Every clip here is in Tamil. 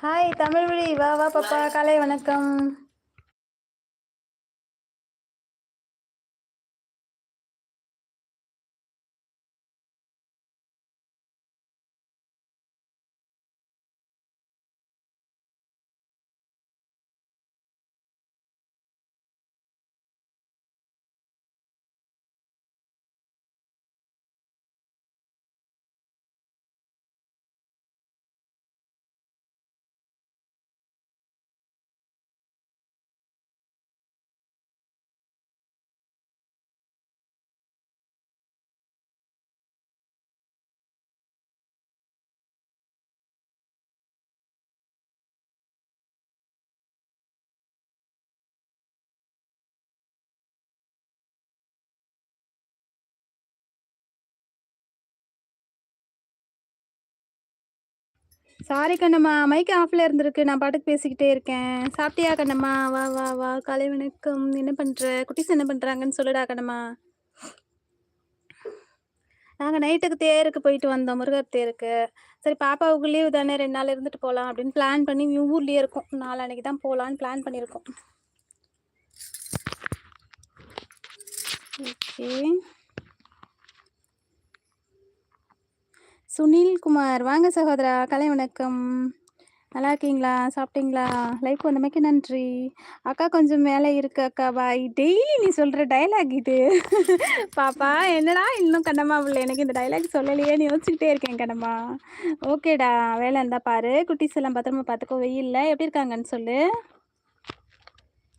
ஹாய் தமிழ்மொழி வா வா பாப்பா. காலை வணக்கம். சாரி கண்ணம்மா மைக் ஆஃப்ல இருந்திருக்கு. நான் பாட்டுக்கு பேசிக்கிட்டே இருக்கேன். சாப்பிட்டியா கண்ணம்மா? வா வா வா. காலை வணக்கம். என்ன பண்ற? குட்டிஸ் என்ன பண்றாங்கன்னு சொல்லுடா கண்ணம்மா. நாங்கள் நைட்டுக்கு தேருக்கு போயிட்டு வந்தோம் முருகர் தேருக்கு. சரி பாப்பாவுக்கு லீவு தானே ரெண்டு நாள் இருந்துட்டு போகலாம் அப்படின்னு பிளான் பண்ணி ஊர்லேயே இருக்கும். நாளான்னைக்கு தான் போகலான்னு பிளான் பண்ணியிருக்கோம். ஓகே சுனில் குமார் வாங்க சகோதரா கலை வணக்கம். நல்லா இருக்கீங்களா? சாப்பிட்டீங்களா? லைக் வந்தமைக்கு நன்றி. அக்கா கொஞ்சம் மேலே இருக்கு அக்கா பாய் டெய்லி நீ சொல்கிற டைலாக் இது. பாப்பா என்னடா இன்னும் கண்ணம்மா பிள்ளை எனக்கு இந்த டைலாக் சொல்லலையேன்னு யோசிச்சுக்கிட்டே இருக்கேன் கண்ணம்மா. ஓகேடா வேலை இருந்தா பாரு. குட்டிஸ் எல்லாம் பத்திரமா பார்த்துக்கோ வெயில்ல எப்படி இருக்காங்கன்னு சொல்லு.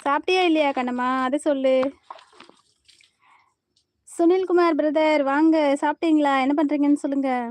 சாப்பிட்டியா இல்லையா கண்ணம்மா? அதை சொல்லு. சுனில்குமார் பிரதர் வாங்க. சாப்பிட்டீங்களா? என்ன பண்ணுறீங்கன்னு சொல்லுங்கள்